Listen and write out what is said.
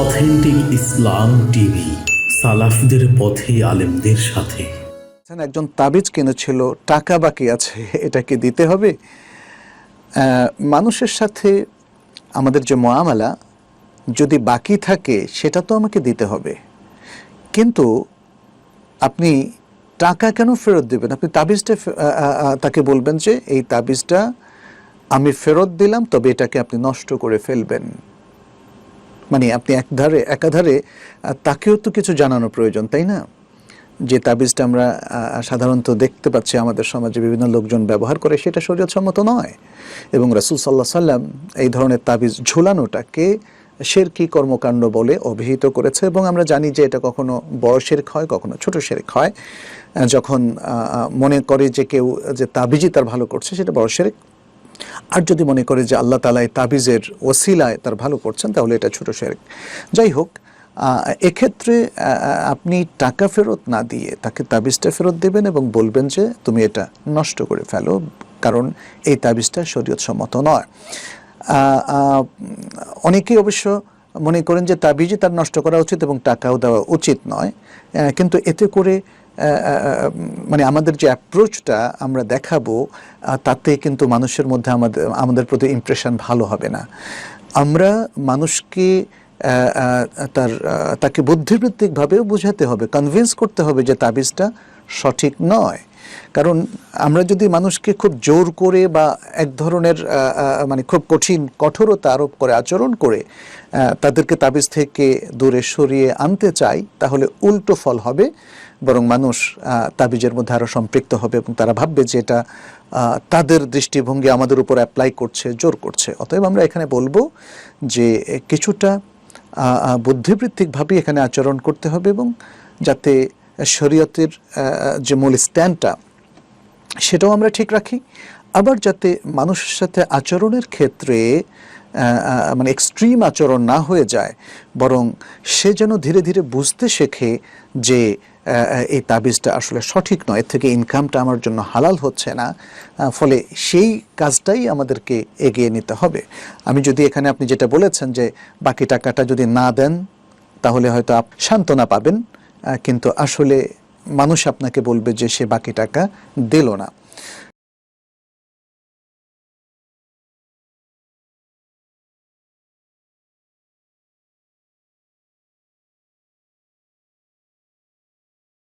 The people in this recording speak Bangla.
অথেন্টিক ইসলাম টিভি, সালাফদের পথে আলেমদের সাথে। একজন তাবিজ কিনেছিল, টাকা বাকি আছে এটাকে দিতে হবে? মানুষের সাথে আমাদের যে মহামালা, যদি বাকি থাকে, সেটা তো আমাকে দিতে হবে। কিন্তু আপনি টাকা কেন ফেরত দেবেন? আপনি তাবিজটা তাকে বলবেন যে, এই তাবিজটা আমি ফেরত দিলাম, তবে এটাকে আপনি নষ্ট করে ফেলবেন। মানে আপনি একধারে একাধারে তাকেও তো কিছু জানানো প্রয়োজন, তাই না? যে তাবিজটা আমরা সাধারণত দেখতে পাচ্ছি আমাদের সমাজে বিভিন্ন লোকজন ব্যবহার করে, সেটা শরীয়তসম্মত নয়। এবং রাসূল সাল্লাহ সাল্লাম এই ধরনের তাবিজ ঝোলানোটাকে শেরকি কর্মকাণ্ড বলে অভিহিত করেছে, এবং আমরা জানি যে এটা কখনো বড় শেরক হয়, কখনো ছোট শেরক হয়। যখন মনে করে যে কেউ, যে তাবিজই তার ভালো করছে, সেটা বড় শেরেক আর যদি মনে করে যে আল্লাহ তালা এই তাবিজের ওসিলায় তার ভালো করছেন, তাহলে এটা ছোট শেরেক। যাই হোক এক্ষেত্রে আপনি টাকা ফেরত না দিয়ে তাকে তাবিজটা ফেরত দেবেন এবং বলবেন যে তুমি এটা নষ্ট করে ফেলো, কারণ এই তাবিজটা শরীয়ত সম্মত নয় অনেকেই অবশ্য মনে করেন যে তাবিজই তার নষ্ট করা উচিত এবং টাকাও দেওয়া উচিত নয় কিন্তু এতে করে মানে আমাদের যে অ্যাপ্রোচটা আমরা দেখাবো তাতে কিন্তু মানুষের মধ্যে আমাদের আমাদের প্রতি ইমপ্রেশন ভালো হবে না। আমরা মানুষকে তার তাকে বুদ্ধিবৃত্তিকভাবেও বোঝাতে হবে কনভিন্স করতে হবে যে তাবিজটা সঠিক নয়। কারণ আমরা যদি মানুষকে খুব জোর করে বা এক ধরনের মানে খুব কঠিন কঠোরতা আরোপ করে, আচরণ করে তাদেরকে তাবিজ থেকে দূরে সরিয়ে আনতে চাই, তাহলে উল্টো ফল হবে, বরং মানুষ তাবিজের মধ্যে আরও সম্পৃক্ত হবে এবং তারা ভাববে যে এটা তাদের দৃষ্টিভঙ্গি আমাদের উপর অ্যাপ্লাই করছে, জোর করছে। অতএব আমরা এখানে বলব যে কিছুটা বুদ্ধিবৃত্তিকভাবে এখানে আচরণ করতে হবে এবং যাতে শরীয়তের যে মূল স্ট্যান্ডটা সেটাও আমরা ঠিক রাখি। আবার যাতে মানুষের সাথে আচরণের ক্ষেত্রে মানে এক্সট্রিম আচরণ না হয়ে যায়, বরং সে যেন ধীরে ধীরে বুঝতে শেখে যে এই তাবিজটা আসলে সঠিক নয়, এর থেকে ইনকামটা আমার জন্য হালাল হচ্ছে না ফলে সেই কাজটাই আমাদেরকে এগিয়ে নিতে হবে। আমি যদি এখানে আপনি যেটা বলেছেন যে, বাকি টাকাটা যদি না দেন, তাহলে হয়তো আপ সান্ত্বনা পাবেন কিন্তু আসলে মানুষ আপনাকে বলবে যে সে বাকি টাকা দিল না।